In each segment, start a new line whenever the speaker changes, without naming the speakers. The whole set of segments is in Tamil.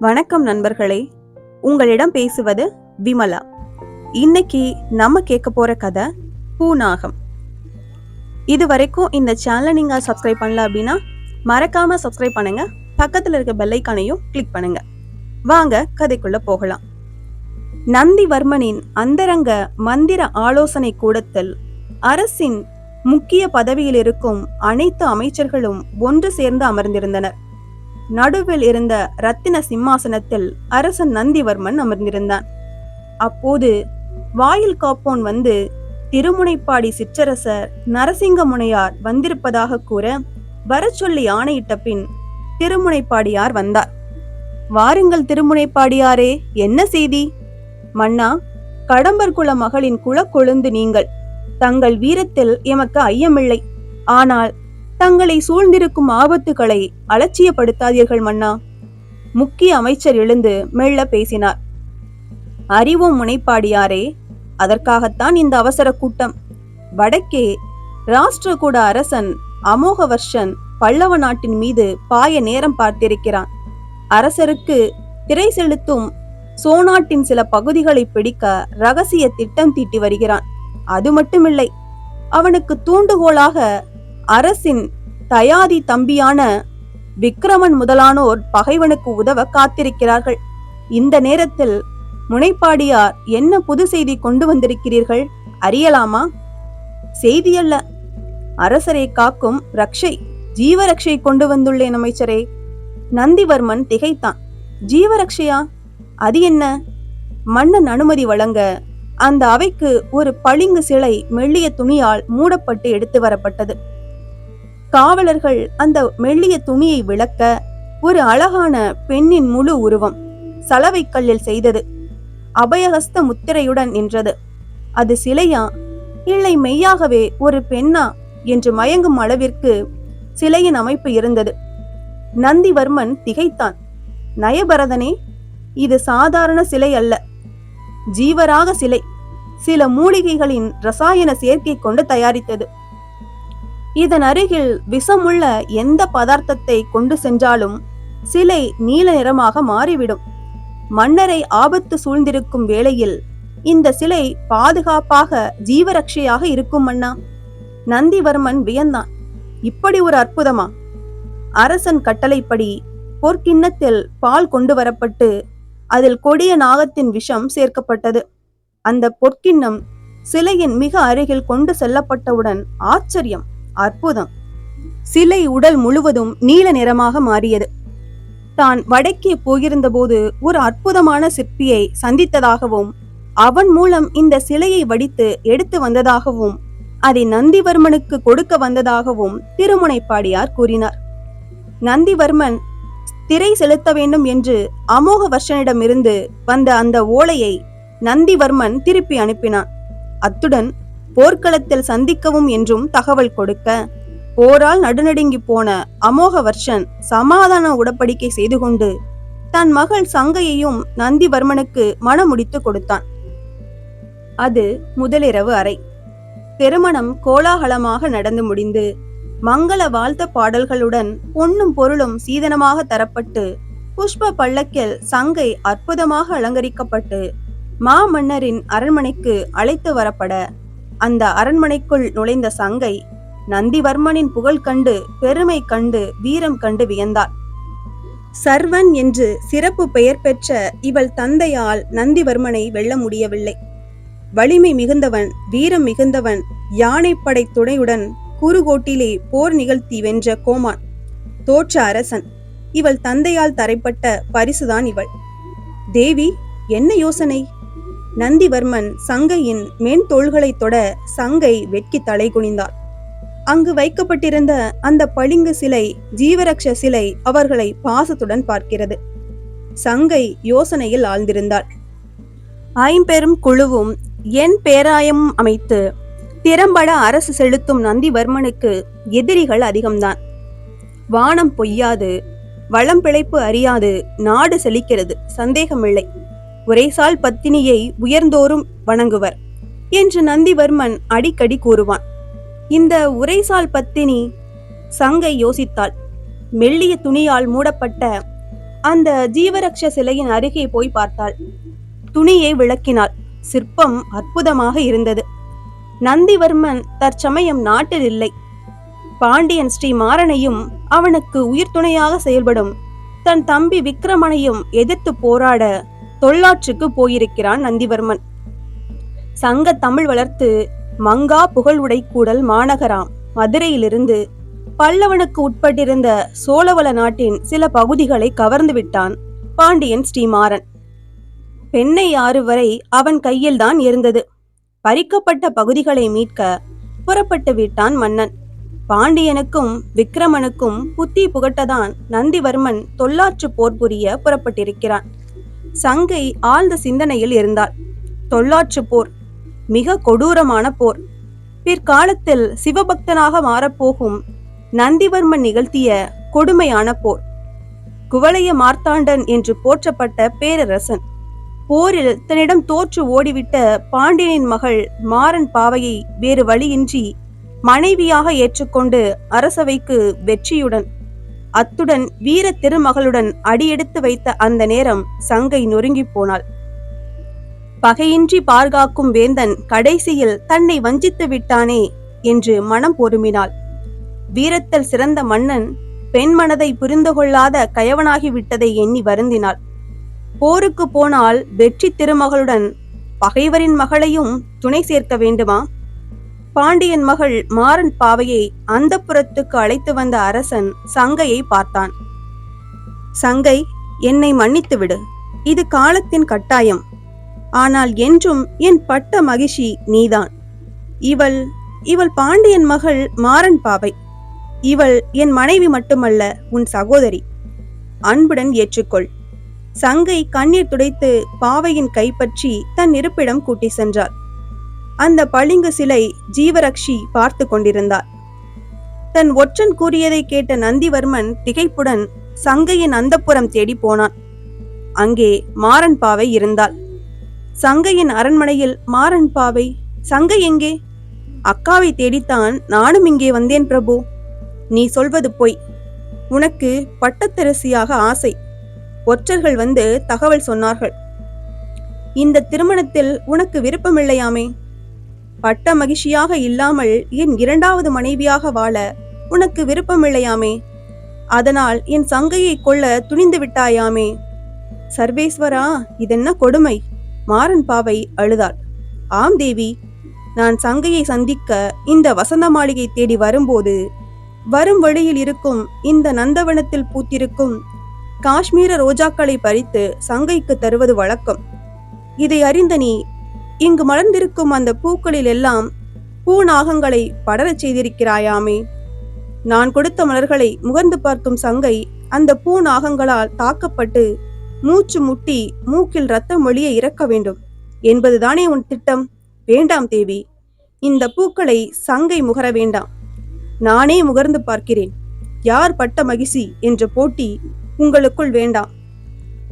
வணக்கம் நண்பர்களே. உங்களிடம் பேசுவது விமலா. இன்னைக்கு நம்ம கேட்க போற கதை பூநாகம். இது வரைக்கும் இந்த சேனலை நீங்க சப்ஸ்கிரைப் பண்ணல அப்படின்னா மறக்காம சப்ஸ்கிரைப் பண்ணுங்க. பக்கத்துல இருக்க பெல்லைக்கானையும் கிளிக் பண்ணுங்க. வாங்க கதைக்குள்ள போகலாம். நந்திவர்மனின் அந்தரங்க மந்திர ஆலோசனை கூடத்தில் அரசின் முக்கிய பதவியில் இருக்கும் அனைத்து அமைச்சர்களும் ஒன்று சேர்ந்து அமர்ந்திருந்தனர். நடுவில் இருந்த ரத்தின சிம்மாசனத்தில் அரசன் நந்திவர்மன் அமர்ந்திருந்தான். அப்போது வாயில் காப்போன் வந்து திருமுனைப்பாடி சிற்றரசர் நரசிங்க முனையார் வந்திருப்பதாக கூற வரச்சொல்லி ஆணையிட்ட பின் திருமுனைப்பாடியார் வந்தார். வாருங்கள் திருமுனைப்பாடியாரே என்ன செய்தி? மன்னா கடம்பர் குல மகளின் குலக்கொழுந்து நீங்கள். தங்கள் வீரத்தில் எமக்கு ஐயமில்லை. ஆனால் தங்களை சூழ்ந்திருக்கும் ஆபத்துகளை அலட்சியப்படுத்தாதீர்கள் மன்னா. முக்கிய அமைச்சர் எழுந்து மெல்ல பேசினார். அறிவும் முனைப்பாடியாரே அதற்காகத்தான் இந்த அவசர கூட்டம். வடக்கே ராஷ்டிரகூட அரசன் அமோகவர்ஷன் பல்லவ நாட்டின் மீது பாய நேரம் பார்த்திருக்கிறான். அரசருக்கு திரை செலுத்தும் சோநாட்டின் சில பகுதிகளை பிடிக்க ரகசிய திட்டம் தீட்டி வருகிறான். அது மட்டுமில்லை அவனுக்கு தூண்டுகோலாக அரசின் தயாதி தம்பியான விக்ரமன் முதலானோர் பகைவனுக்கு உதவ காத்திருக்கிறார்கள். இந்த நேரத்தில் முனைப்பாடியார் என்ன புது செய்தி கொண்டு வந்திருக்கிறீர்கள்? அறியலாமா? செய்தியல்ல. அரசரை காக்கும் ரக்ஷை ஜீவரக்ஷை கொண்டு வந்துள்ளேன் அமைச்சரே. நந்திவர்மன் திகைத்தான். ஜீவரக்ஷையா? அது என்ன? மன்னன் அனுமதி வழங்க அந்த அவைக்கு ஒரு பளிங்கு சிலை மெல்லிய துணியால் மூடப்பட்டு எடுத்து வரப்பட்டது. காவலர்கள் அந்த மெல்லிய துணியை விளக்க ஒரு அழகான பெண்ணின் முழு உருவம் சலவை கல்லில் செய்தது. அபயஹஸ்த முத்திரையுடன் நின்றது. அது சிலையா? இல்லை மெய்யாகவே ஒரு பெண்ணா? என்று மயங்கும் அளவிற்கு சிலையின் அமைப்பு இருந்தது. நந்திவர்மன் திகைத்தான். நயபரதனே இது சாதாரண சிலை அல்ல. ஜீவராக சிலை. சில மூலிகைகளின் ரசாயன சேர்க்கை கொண்டு தயாரித்தது. இதன் அருகில் விஷமுள்ள எந்த பதார்த்தத்தை கொண்டு சென்றாலும் சிலை நீல நிறமாக மாறிவிடும். மன்னரை ஆபத்து சூழ்ந்திருக்கும் வேளையில் இந்த சிலை பாதுகாப்பாக ஜீவரட்சையாக இருக்கும் மன்னா. நந்திவர்மன் வியந்தான். இப்படி ஒரு அற்புதமா? அரசன் கட்டளைப்படி பொற்கிண்ணத்தில் பால் கொண்டு வரப்பட்டு அதில் கொடிய நாகத்தின் விஷம் சேர்க்கப்பட்டது. அந்த பொற்கிண்ணம் சிலையின் மிக அருகில் கொண்டு செல்லப்பட்டவுடன் ஆச்சரியம். அற்புதம். சிலை உடல் முழுவதும் நீல நிறமாக மாறியது. தான் வடக்கே போயிருந்த போது ஒரு அற்புதமான சிற்பியை சந்தித்ததாகவும் அவன் மூலம் இந்த சிலையை வடித்து எடுத்து வந்ததாகவும் அதை நந்திவர்மனுக்கு கொடுக்க வந்ததாகவும் திருமுனைப்பாடியார் கூறினார். நந்திவர்மன் திரை செலுத்த வேண்டும் என்று அமோக வருஷனிடமிருந்து வந்த அந்த ஓலையை நந்திவர்மன் திருப்பி அனுப்பினான். அத்துடன் போர்க்களத்தில் சந்திக்கவும் என்றும் தகவல் கொடுக்க. போரால் நடுநடுங்கி போன அமோக வர்ஷன் சமாதான உடப்படிக்கை செய்து கொண்டு தன் மகள் சங்கையையும் நந்திவர்மனுக்கு மணமுடித்து கொடுத்தான். அது முதலிரவு அறை. திருமணம் கோலாகலமாக நடந்து முடிந்து மங்கள வாழ்த்த பாடல்களுடன் பொன்னும் பொருளும் சீதனமாக தரப்பட்டு புஷ்ப பல்லக்கில் சங்கை அற்புதமாக அலங்கரிக்கப்பட்டு மாமன்னரின் அரண்மனைக்கு அழைத்து வரப்பட அந்த அரண்மனைக்குள் நுழைந்த சங்கை நந்திவர்மனின் புகழ் கண்டு பெருமை கண்டு வீரம் கண்டு வியந்தாள். சர்வன் என்று சிறப்பு பெயர் பெற்ற இவள் தந்தையால் நந்திவர்மனை வெல்ல முடியவில்லை. வலிமை மிகுந்தவன் வீரம் மிகுந்தவன் யானைப்படை துணையுடன் குறுகோட்டிலே போர் நிகழ்த்தி வென்ற கோமான் தோற்ற அரசன். இவள் தந்தையால் தரைப்பட்ட பரிசுதான் இவள். தேவி என்ன யோசனை? நந்திவர்மன் சங்கையின் மேன்தோள்களை தொட சங்கை வெட்கி தலை குனிந்தார். அங்கு வைக்கப்பட்டிருந்த அந்த பளிங்கு சிலை ஜீவரக்ஷ சிலை அவர்களை பாசத்துடன் பார்க்கிறது. சங்கை யோசனையில் ஆழ்ந்திருந்தாள். ஐம்பெரும் குழுவும் என் பேராயமும் அமைத்து திறம்பட அரசு செலுத்தும் நந்திவர்மனுக்கு எதிரிகள் அதிகம்தான். வானம் பொய்யாது வளம் பிழைப்பு அறியாது நாடு செழிக்கிறது சந்தேகமில்லை. உரைசால் பத்தினியை உயர்ந்தோறும் வணங்குவர் என்று நந்திவர்மன் அடிக்கடி கூறுவான். இந்த உரைசால் பத்தினி சங்கை யோசித்தாள். மெல்லிய துணியால் மூடப்பட்ட அந்த ஜீவரக்ஷ சிலையின் அருகே போய் பார்த்தாள். துணியை விளக்கினாள். சிற்பம் அற்புதமாக இருந்தது. நந்திவர்மன் தற்சமயம் நாட்டில் இல்லை. பாண்டியன் ஸ்ரீ மாறனையும் அவனுக்கு உயிர் துணையாக செயல்படும் தன் தம்பி விக்ரமனையும் எதிர்த்து போராட தொல்லாற்றுக்கு போயிருக்கிறான் நந்திவர்மன். சங்க தமிழ் வளர்த்து மங்கா புகழ் உடைக்கூடல் மாநகராம். மதுரையிலிருந்து பல்லவனுக்கு உட்பட்டிருந்த சோழவள நாட்டின் சில பகுதிகளை கவர்ந்து விட்டான் பாண்டியன் ஸ்ரீமாறன். பெண்ணை ஆறு வரை அவன் கையில்தான் இருந்தது. பறிக்கப்பட்ட பகுதிகளை மீட்க புறப்பட்டு விட்டான் மன்னன். பாண்டியனுக்கும் விக்ரமனுக்கும் புத்தி புகட்டதான் நந்திவர்மன் தொல்லாற்று போர் புரிய புறப்பட்டிருக்கிறான். சங்கை ஆழ்ந்த சிந்தனையில் இருந்தாள். தொள்ளாற்று போர் மிக கொடூரமான போர். பிற்காலத்தில் சிவபக்தனாக மாறப்போகும் நந்திவர்மன் நிகழ்த்திய கொடுமையான போர். குவளைய மார்த்தாண்டன் என்று போற்றப்பட்ட பேரரசன் போரில் தன்னிடம் தோற்று ஓடிவிட்ட பாண்டியனின் மகள் மாறன் பாவையை வேறு வழியின்றி மனைவியாக ஏற்றுக்கொண்டு அரசவைக்கு வெற்றியுடன் அத்துடன் வீர திருமகளுடன் அடியெடுத்து வைத்த அந்த நேரம் சங்கை நொறுங்கி போனாள். பகையின்றி பார்காக்கும் வேந்தன் கடைசியில் தன்னை வஞ்சித்து விட்டானே என்று மனம் பொறுமினாள். வீரத்தில் சிறந்த மன்னன் பெண் மனதை புரிந்து கொள்ளாத கயவனாகி விட்டதை எண்ணி வருந்தினாள். போருக்கு போனால் வெற்றி திருமகளுடன் பகைவரின் மகளையும் துணை சேர்க்க வேண்டுமா? பாண்டியன் மகள் மாறன் பாவையை அந்த புறத்துக்கு அழைத்து வந்த அரசன் சங்கையை பார்த்தான். சங்கை என்னை மன்னித்து விடு. இது காலத்தின் கட்டாயம். ஆனால் என்றும் என் பட்ட மகிழ்ச்சி நீதான். இவள் இவள் பாண்டியன் மகள் மாறன் பாவை. இவள் என் மனைவி மட்டுமல்ல உன் சகோதரி. அன்புடன் ஏற்றுக்கொள். சங்கை கண்ணீர் துடைத்து பாவையின் கைப்பற்றி தன் இருப்பிடம் கூட்டி சென்றாள். அந்த பளிங்கு சிலை ஜீவரக்ஷி பார்த்து கொண்டிருந்தார் தன் ஒற்றன் கூறியதை கேட்ட நந்திவர்மன் திகைப்புடன் சங்கையின் அந்தப்புறம் தேடி போனான். அங்கே மாறன் பாவை இருந்தாள். சங்கையின் அரண்மனையில் மாறன் பாவை சங்கை எங்கே? அக்காவை தேடித்தான் நானும் இங்கே வந்தேன் பிரபு. நீ சொல்வது பொய். உனக்கு பட்டத்தரசியாக ஆசை. ஒற்றர்கள் வந்து தகவல் சொன்னார்கள். இந்த திருமணத்தில் உனக்கு விருப்பமில்லையாமே? பட்ட மகிழ்ச்சியாக இல்லாமல் என் இரண்டாவது மனைவியாக வாழ உனக்கு விருப்பமில்லையாமே? அதனால் என் சங்கையை கொள்ள துணிந்து விட்டாயாமே? சர்வேஸ்வரா இதென்ன கொடுமை? மாறன் பாவை அழுதாள். ஆம் தேவி நான் சங்கையை சந்திக்க இந்த வசந்த மாளிகை தேடி வரும்போது வரும் வழியில் இருக்கும் இந்த நந்தவனத்தில் பூத்திருக்கும் காஷ்மீர ரோஜாக்களை பறித்து சங்கைக்கு தருவது வழக்கம். இதை அறிந்த நீ இங்கு மலர்ந்திருக்கும் அந்த பூக்களில் எல்லாம் பூநாகங்களை படரச் செய்திருக்கிறாயாமே. நான் கொடுத்த மலர்களை முகர்ந்து பார்க்கும் சங்கை அந்த பூநாகங்களால் தாக்கப்பட்டு மூச்சு முட்டி மூக்கில் ரத்தம் ஒளிய இறக்க வேண்டும். என்பதுதானே உன் திட்டம்? வேண்டாம் தேவி. இந்த பூக்களை சங்கை முகர வேண்டாம். நானே முகர்ந்து பார்க்கிறேன். யார் பட்ட மகிழ்ச்சி என்ற போட்டி உங்களுக்குள் வேண்டாம்.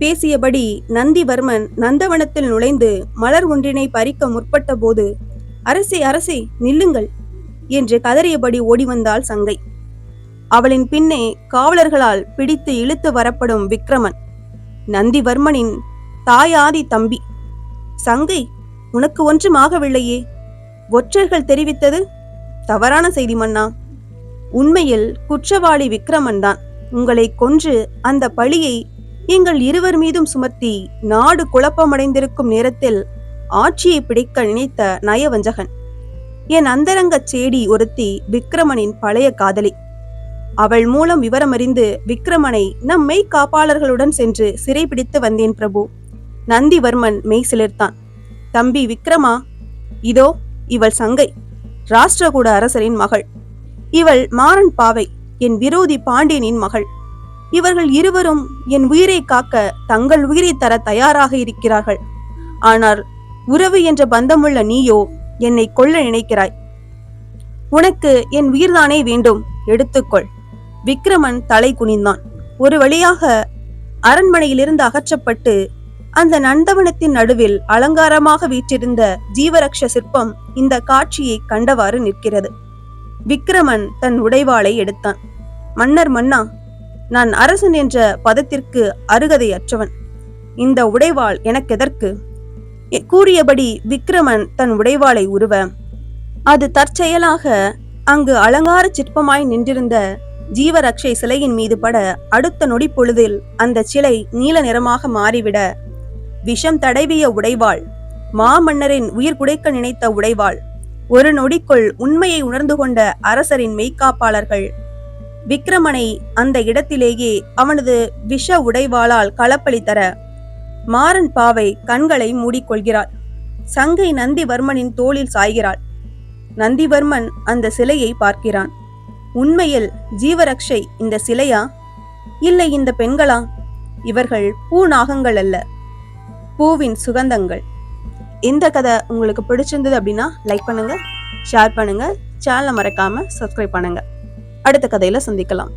பேசியபடி நந்திவர்மன் நந்தவனத்தில் நுழைந்து மலர் ஒன்றினை பறிக்க முற்பட்ட போது அரசே அரசே நில்லுங்கள் என்று கதறியபடி ஓடி வந்தாள் சங்கை. அவளின் பின்னே காவலர்களால் பிடித்து இழுத்து வரப்படும் விக்ரமன் நந்திவர்மனின் தாயாதி தம்பி. சங்கை உனக்கு ஒன்றும் ஆகவில்லையே ஒற்றர்கள் தெரிவித்தது தவறான செய்தி மன்னா. உண்மையில் குற்றவாளி விக்ரமன் தான் உங்களை கொன்று அந்த பழியை எங்கள் இருவர் மீதும் சுமத்தி நாடு குழப்பமடைந்திருக்கும் நேரத்தில் ஆட்சியை பிடிக்க நினைத்த நயவஞ்சகன். என் அந்தரங்கச் சேடி ஒருத்தி விக்ரமனின் பழைய காதலி. அவள் மூலம் விவரமறிந்து விக்ரமனை நம் மெய் காப்பாளர்களுடன் சென்று சிறைபிடித்து வந்தேன் பிரபு. நந்திவர்மன் மெய் சிலிர்த்தான். தம்பி விக்ரமா இதோ இவள் சங்கை. ராஷ்டிரகூட அரசரின் மகள். இவள் மாறன் பாவை என் விரோதி பாண்டியனின் மகள். இவர்கள் இருவரும் என் உயிரை காக்க தங்கள் உயிரை தர தயாராக இருக்கிறார்கள். ஆனால் உறவு என்ற பந்தமுள்ள நீயோ என்னை கொல்ல நினைக்கிறாய். உனக்கு என் உயிர்தானே வேண்டும்? எடுத்துக்கொள். விக்ரமன் தலை குனிந்தான். ஒரு வழியாக அரண்மனையிலிருந்து அகற்றப்பட்டு அந்த நந்தவனத்தின் நடுவில் அலங்காரமாக வீற்றிருந்த ஜீவரக்ஷ சிற்பம் இந்த காட்சியை கண்டவாறு நிற்கிறது. விக்ரமன் தன் உடைவாளை எடுத்தான். மன்னர் மன்னா நான் அரசன் என்ற பதத்திற்கு அருகதையற்றவன். இந்த உடைவாள் எனக்கெதற்கு? கூறியபடி விக்ரமன் தன் உடைவாளை உருவ அது தற்செயலாக அங்கு அலங்கார சிற்பமாய் நின்றிருந்த ஜீவரக்ஷை சிலையின் மீது பட அடுத்த நொடி பொழுதில் அந்த சிலை நீல நிறமாக மாறிவிட விஷம் தடவிய உடைவாள் மாமன்னரின் உயிர் குடைக்க நினைத்த உடைவாள் ஒரு நொடிக்குள் உண்மையை உணர்ந்து கொண்ட அரசரின் மெய்க்காப்பாளர்கள் விக்ரமனை அந்த இடத்திலேயே அவனது விஷ உடைவாளால் களப்பலி தர மாறன் பாவை கண்களை மூடிக்கொள்கிறாள். சங்கை நந்திவர்மனின் தோளில் சாய்கிறாள். நந்திவர்மன் அந்த சிலையை பார்க்கிறான். உண்மையில் ஜீவரக்ஷை இந்த சிலையா? இல்லை இந்த பெண்களா? இவர்கள் பூ நாகங்கள் அல்ல பூவின் சுகந்தங்கள். இந்த கதை உங்களுக்கு பிடிச்சிருந்தது அப்படின்னா லைக் பண்ணுங்க ஷேர் பண்ணுங்க சேனலை மறக்காம சப்ஸ்கிரைப் பண்ணுங்க. அடுத்த கதையில சந்திக்கலாம்.